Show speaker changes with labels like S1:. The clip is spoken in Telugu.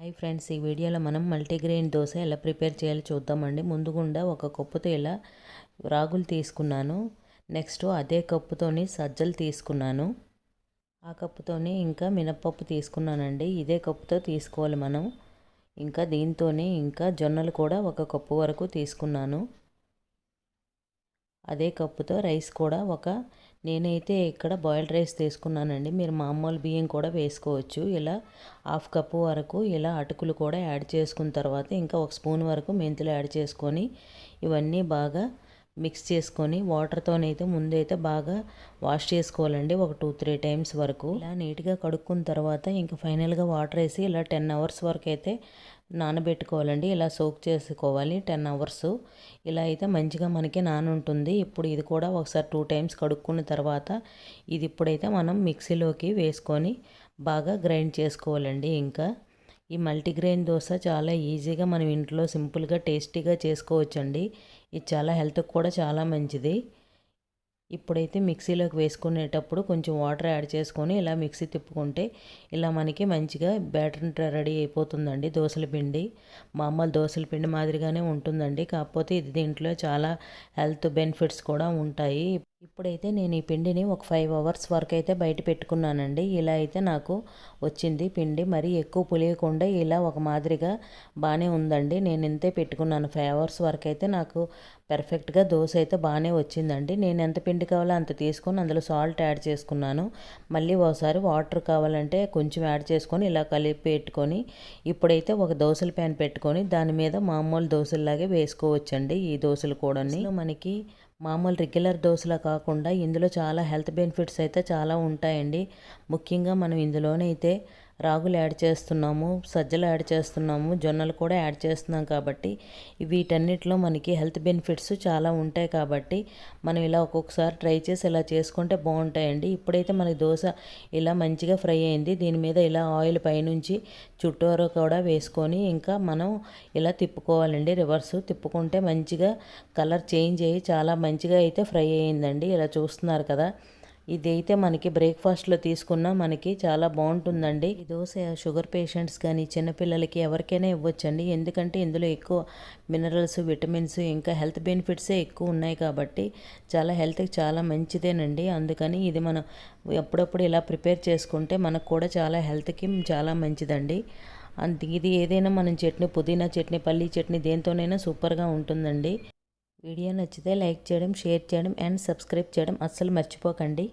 S1: హాయ్ ఫ్రెండ్స్ ఈ వీడియోలో మనం మల్టీగ్రెయిన్ దోశ ఎలా ప్రిపేర్ చేయాలో చూద్దామండి. ముందుగుండా ఒక కప్పుతో ఇలా రాగులు తీసుకున్నాను. నెక్స్ట్ అదే కప్పుతోని సజ్జలు తీసుకున్నాను. ఆ కప్పుతోని ఇంకా మినప్పప్పు తీసుకున్నానండి. ఇదే కప్పుతో తీసుకోవాలి మనం. ఇంకా దీంతోనే ఇంకా జొన్నలు కూడా ఒక కప్పు వరకు తీసుకున్నాను. అదే కప్పుతో రైస్ కూడా ఒక నేనైతే ఇక్కడ బాయిల్డ్ రైస్ తీసుకున్నానండి. మీరు మామూలు బియ్యం కూడా వేసుకోవచ్చు. ఇలా హాఫ్ కప్పు వరకు ఇలా అటుకులు కూడా యాడ్ చేసుకున్న తర్వాత ఇంకా ఒక స్పూన్ వరకు మెంతులు యాడ్ చేసుకొని ఇవన్నీ బాగా మిక్స్ చేసుకొని వాటర్తోనైతే ముందైతే బాగా వాష్ చేసుకోవాలండి. ఒక టూ త్రీ టైమ్స్ వరకు. ఇలా నీట్గా కడుక్కున్న తర్వాత ఇంకా ఫైనల్గా వాటర్ వేసి ఇలా టెన్ అవర్స్ వరకు అయితే నానబెట్టుకోవాలండి. ఇలా సోక్ చేసుకోవాలి టెన్ అవర్స్. ఇలా అయితే మంచిగా మనకి నానుంటుంది. ఇప్పుడు ఇది కూడా ఒకసారి టూ టైమ్స్ కడుక్కున్న తర్వాత ఇది ఇప్పుడైతే మనం మిక్సీలోకి వేసుకొని బాగా గ్రైండ్ చేసుకోవాలండి. ఇంకా ఈ మల్టీగ్రెయిన్ దోశ చాలా ఈజీగా మనం ఇంట్లో సింపుల్గా టేస్టీగా చేసుకోవచ్చండి. ఇది చాలా హెల్త్కి కూడా చాలా మంచిది. ఇప్పుడైతే మిక్సీలోకి వేసుకునేటప్పుడు కొంచెం వాటర్ యాడ్ చేసుకొని ఇలా మిక్సీ తిప్పుకుంటే ఇలా మనకి మంచిగా బ్యాటర్ రెడీ అయిపోతుందండి దోశల పిండి. మామూలు దోశల పిండి మాదిరిగానే ఉంటుందండి. కాకపోతే ఇది దీంట్లో చాలా హెల్త్ బెనిఫిట్స్ కూడా ఉంటాయి. ఇప్పుడైతే నేను ఈ పిండిని ఒక ఫైవ్ అవర్స్ వరకు అయితే బయట పెట్టుకున్నానండి. ఇలా అయితే నాకు వచ్చింది పిండి. మరి ఎక్కువ పులియకుండా ఇలా ఒక మాదిరిగా బాగానే ఉందండి. నేను ఇంతే పెట్టుకున్నాను. ఫైవ్ అవర్స్ వరకు అయితే నాకు పర్ఫెక్ట్గా దోశ అయితే బాగానే వచ్చిందండి. నేను ఎంత పిండి కావాలో అంత తీసుకొని అందులో సాల్ట్ యాడ్ చేసుకున్నాను. మళ్ళీ ఒకసారి వాటర్ కావాలంటే కొంచెం యాడ్ చేసుకొని ఇలా కలిపి పెట్టుకొని ఇప్పుడైతే ఒక దోశల ప్యాన్ పెట్టుకొని దాని మీద మామూలు దోశల్లాగే వేసుకోవచ్చండి ఈ దోశలు కూడా మనకి మామూలు రెగ్యులర్ డోసులా కాకుండా ఇందులో చాలా హెల్త్ బెనిఫిట్స్ అయితే చాలా ఉంటాయండి. ముఖ్యంగా మనం ఇందులోనైతే రాగులు యాడ్ చేస్తున్నాము సజ్జలు యాడ్ చేస్తున్నాము జొన్నలు కూడా యాడ్ చేస్తున్నాం కాబట్టి వీటన్నిటిలో మనకి హెల్త్ బెనిఫిట్స్ చాలా ఉంటాయి కాబట్టి మనం ఇలా ఒక్కొక్కసారి ట్రై చేసి ఇలా చేసుకుంటే బాగుంటాయండి. ఇప్పుడైతే మనకి దోశ ఇలా మంచిగా ఫ్రై అయింది. దీని మీద ఇలా ఆయిల్ పైనుంచి చుట్టూరు కూడా వేసుకొని ఇంకా మనం ఇలా తిప్పుకోవాలండి. రివర్స్ తిప్పుకుంటే మంచిగా కలర్ చేంజ్ అయ్యి చాలా మంచిగా అయితే ఫ్రై అయ్యిందండి. ఇలా చూస్తున్నారు కదా. ఇదైతే మనకి బ్రేక్ఫాస్ట్లో తీసుకున్నా మనకి చాలా బాగుంటుందండి. ఈ దోశ షుగర్ పేషెంట్స్ కానీ చిన్నపిల్లలకి ఎవరికైనా ఇవ్వచ్చండి. ఎందుకంటే ఇందులో ఎక్కువ మినరల్స్ విటమిన్స్ ఇంకా హెల్త్ బెనిఫిట్సే ఎక్కువ ఉన్నాయి కాబట్టి చాలా హెల్త్కి చాలా మంచిదేనండి. అందుకని ఇది మనం ఎప్పుడప్పుడు ఇలా ప్రిపేర్ చేసుకుంటే మనకు కూడా చాలా హెల్త్కి చాలా మంచిదండి. అంత ఇది ఏదైనా మనం చట్నీ పుదీనా చట్నీ పల్లీ చట్నీ దేంతోనైనా సూపర్గా ఉంటుందండి. వీడియో నచ్చితే లైక్ చేయడం షేర్ చేయడం అండ్ సబ్స్క్రైబ్ చేయడం అస్సలు మర్చిపోకండి.